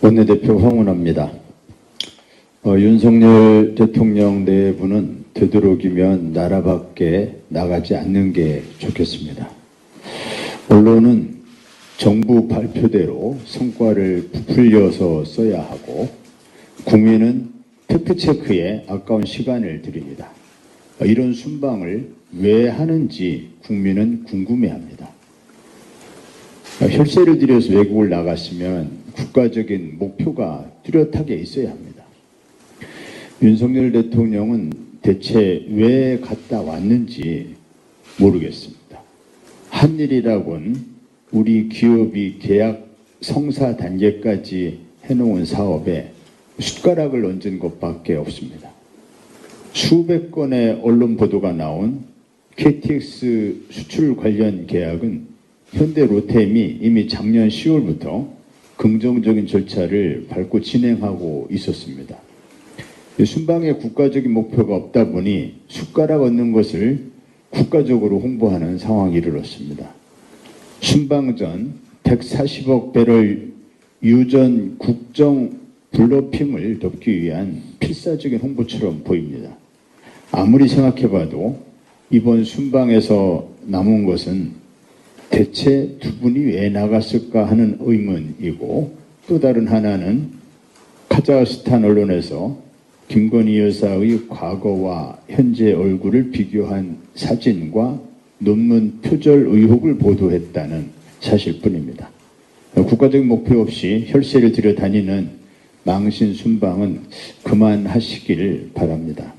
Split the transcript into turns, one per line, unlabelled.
원내대표 황운합니다. 어, 윤석열 대통령 내부는 되도록이면 나라 밖에 나가지 않는 게 좋겠습니다. 언론은 정부 발표대로 성과를 부풀려서 써야 하고 국민은 팩트체크에 아까운 시간을 드립니다. 어, 이런 순방을 왜 하는지 국민은 궁금해합니다. 어, 혈세를 들여서 외국을 나갔으면 국가적인 목표가 뚜렷하게 있어야 합니다. 윤석열 대통령은 대체 왜 갔다 왔는지 모르겠습니다. 한 일이라곤 우리 기업이 계약 성사 단계까지 해놓은 사업에 숟가락을 얹은 것밖에 없습니다. 수백 건의 언론 보도가 나온 KTX 수출 관련 계약은 현대 로템이 이미 작년 10월부터 긍정적인 절차를 밟고 진행하고 있었습니다. 순방에 국가적인 목표가 없다 보니 숟가락 얻는 것을 국가적으로 홍보하는 상황이 이르렀습니다. 순방 전 140억 배럴 유전 국정 블러핑을 덮기 위한 필사적인 홍보처럼 보입니다. 아무리 생각해봐도 이번 순방에서 남은 것은 대체 두 분이 왜 나갔을까 하는 의문이고 또 다른 하나는 카자흐스탄 언론에서 김건희 여사의 과거와 현재 얼굴을 비교한 사진과 논문 표절 의혹을 보도했다는 사실뿐입니다. 국가적인 목표 없이 혈세를 들여 다니는 망신 순방은 그만하시길 바랍니다.